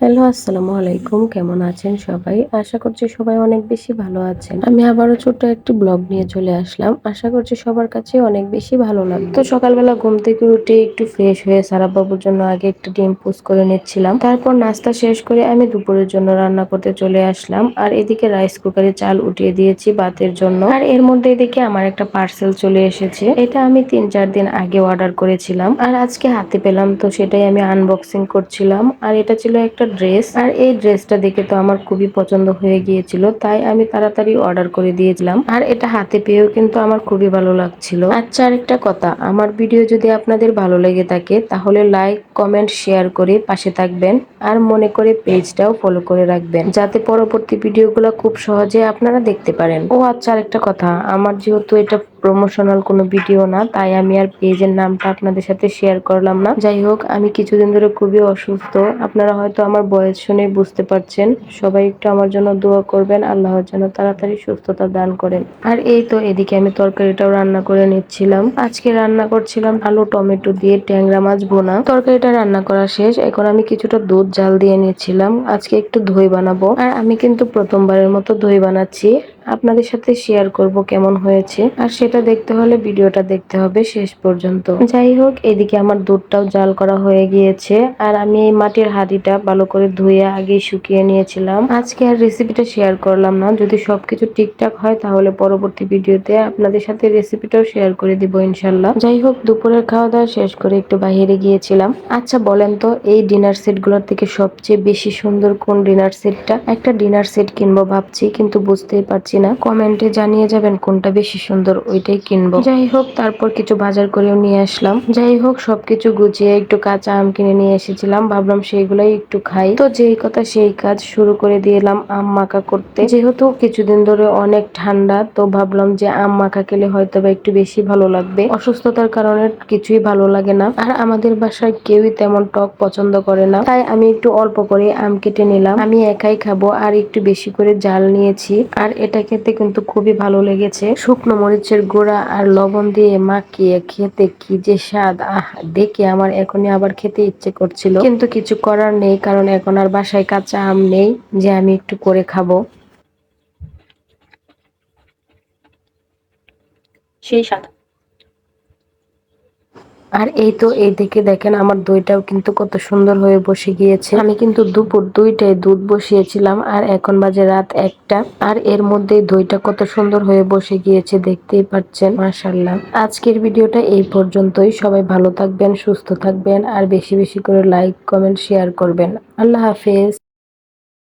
Hello, আসসালামু আলাইকুম। কেমন আছেন সবাই? আশা করছি সবাই অনেক বেশি ভালো আছেন। আমি আবারও ছোট্ট একটি ব্লগ নিয়ে চলে আসলাম। আশা করছি সবার কাছে অনেক বেশি ভালো লাগবে। তো সকালবেলা ঘুম থেকে উঠে একটু ফ্রেশ হয়ে সারা বাবুর জন্য আগে একটু ডিম পোস্ট করে নিচ্ছিলাম। তারপর নাস্তা শেষ করে আমি দুপুরের জন্য রান্না করতে চলে আসলাম। আর এদিকে রাইস কুকারে চাল উঠিয়ে দিয়েছি ভাতের জন্য। আর এর মধ্যে এদিকে আমার একটা পার্সেল চলে এসেছে। এটা আমি তিন চার দিন আগে অর্ডার করেছিলাম। আর আজকে হাতে পেলাম তো সেটাই আমি আনবক্সিং করছিলাম। আর এটা ছিল একটা ড্রেস আর এই ড্রেসটা দেখে তো আমার খুবই পছন্দ হয়ে গিয়েছিল, তাই আমি তাড়াতাড়ি অর্ডার করে দিয়েছিলাম। আর এটা হাতে পেয়েও কিন্তু আমার খুবই ভালো লাগছিল। আচ্ছা আরেকটা কথা, আমার ভিডিও যদি আপনাদের ভালো লেগে থাকে, তাহলে লাইক কমেন্ট শেয়ার করে পাশে থাকবেন, আর মনে করে পেজটাও ফলো করে রাখবেন, যাতে পরবর্তী ভিডিওগুলো খুব সহজে আপনারা দেখতে পারেন। ও আচ্ছা আরেকটা কথা, আমার যেহেতু এটা প্রমোশনাল কোনো ভিডিও না, তাই আমি আর পেজের নামটা আপনাদের সাথে শেয়ার করলাম না। যাই হোক, আমি কিছুদিন ধরে খুবই অসুস্থ। আপনারা হয়তো আমার বয়স শুনে বুঝতে পারছেন। সবাই একটু আমার জন্য দোয়া করবেন আল্লাহর যেন তাড়াতাড়ি সুস্থতা দান করেন। আর এই তো এদিকে আমি তরকারিটাও রান্না করে নিচ্ছিলাম। আজকে রান্না করছিলাম আলু, টমেটো দিয়ে ট্যাংরা মাছ বোনা তরকারিটা রান্না করা শেষ। এখন আমি কিছুটা দুধ, জাল দিয়ে নিচ্ছিলাম। আজকে একটু দই বানাবো। আর আমি কিন্তু প্রথমবারের মতো দই বানাচ্ছি। আপনাদের সাথে শেয়ার করব কেমন হয়েছে। আর সেটা দেখতে হলে ভিডিওটা দেখতে হবে শেষ পর্যন্ত। যাই হোক, এদিকে আমার দুধটাও জাল করা হয়ে গিয়েছে। আর আমি এই মাটির হাঁড়িটা ভালো করে ধুয়ে আগে শুকিয়ে নিয়েছিলাম। আজকে আর রেসিপিটা শেয়ার করলাম না। যদি সবকিছু ঠিকঠাক হয়, তাহলে পরবর্তী ভিডিওতে আপনাদের সাথে রেসিপিটাও শেয়ার করে দিব ইনশাল্লাহ যাই হোক, দুপুরের খাওয়া দাওয়া শেষ করে একটু বাইরে গিয়েছিলাম। আচ্ছা বলেন তো, এই ডিনার সেটগুলোর থেকে সবচেয়ে বেশি সুন্দর কোন ডিনার সেটটা একটা ডিনার সেট কিনবো ভাবছি, কিন্তু বুঝতেই পারছি না কমেন্টে জানিয়ে যাবেন কোনটা বেশি সুন্দর, ওইটাই কিনবো। যাই হোক, তারপর কিছু বাজার করেও নিয়ে আসলাম। যাই হোক, সবকিছু গুছিয়ে একটু কাঁচা আম কিনে নিয়ে এসেছিলাম। ভাবলাম সেইগুলাই একটু খাই। তো যেই কথা সেই কাজ শুরু করে দিলাম আম মাখা করতে। যেহেতু কিছুদিন ধরে অনেক ঠান্ডা, তো ভাবলাম যে আম মাখা খেলে হয়তো বা একটু বেশি ভালো লাগবে। অসুস্থতার কারণে কিছুই ভালো লাগে না। আর আমাদের বাসায় কেউই তেমন টক পছন্দ করে না। তাই আমি একটু অল্প করে আম কেটে নিলাম। আমি একাই খাব, আর একটু বেশি করে জাল নিয়েছি। আর এটা খেতে কিন্তু খুবই ভালো লেগেছে। শুকনো মরিচের গুঁড়া আর লবণ দিয়ে মাখিয়ে খেতে কি যে স্বাদ। আহ, দেখে আমার এখনই আবার খেতে ইচ্ছে করছিল। কিন্তু কিছু করার নেই, কারণ এখন আর বাসায় কাঁচা আম নেই, যে আমি একটু করে খাব। সেই স্বাদ। আর এই তো এই দিকে দেখেন আমার দইটাও কিন্তু কত সুন্দর হয়ে বসে গিয়েছে। আমি কিন্তু দুপুর দুইটায় দুধ বসিয়েছিলাম আর এখন বাজে রাত একটা। আর এর মধ্যে দইটা কত সুন্দর হয়ে বসে গিয়েছে, দেখতেই পাচ্ছেন। মাশাল্লাহ আজকের ভিডিওটা এই পর্যন্তই। সবাই ভালো থাকবেন, সুস্থ থাকবেন আর বেশি বেশি করে লাইক, কমেন্ট, শেয়ার করবেন। আল্লাহ হাফেজ।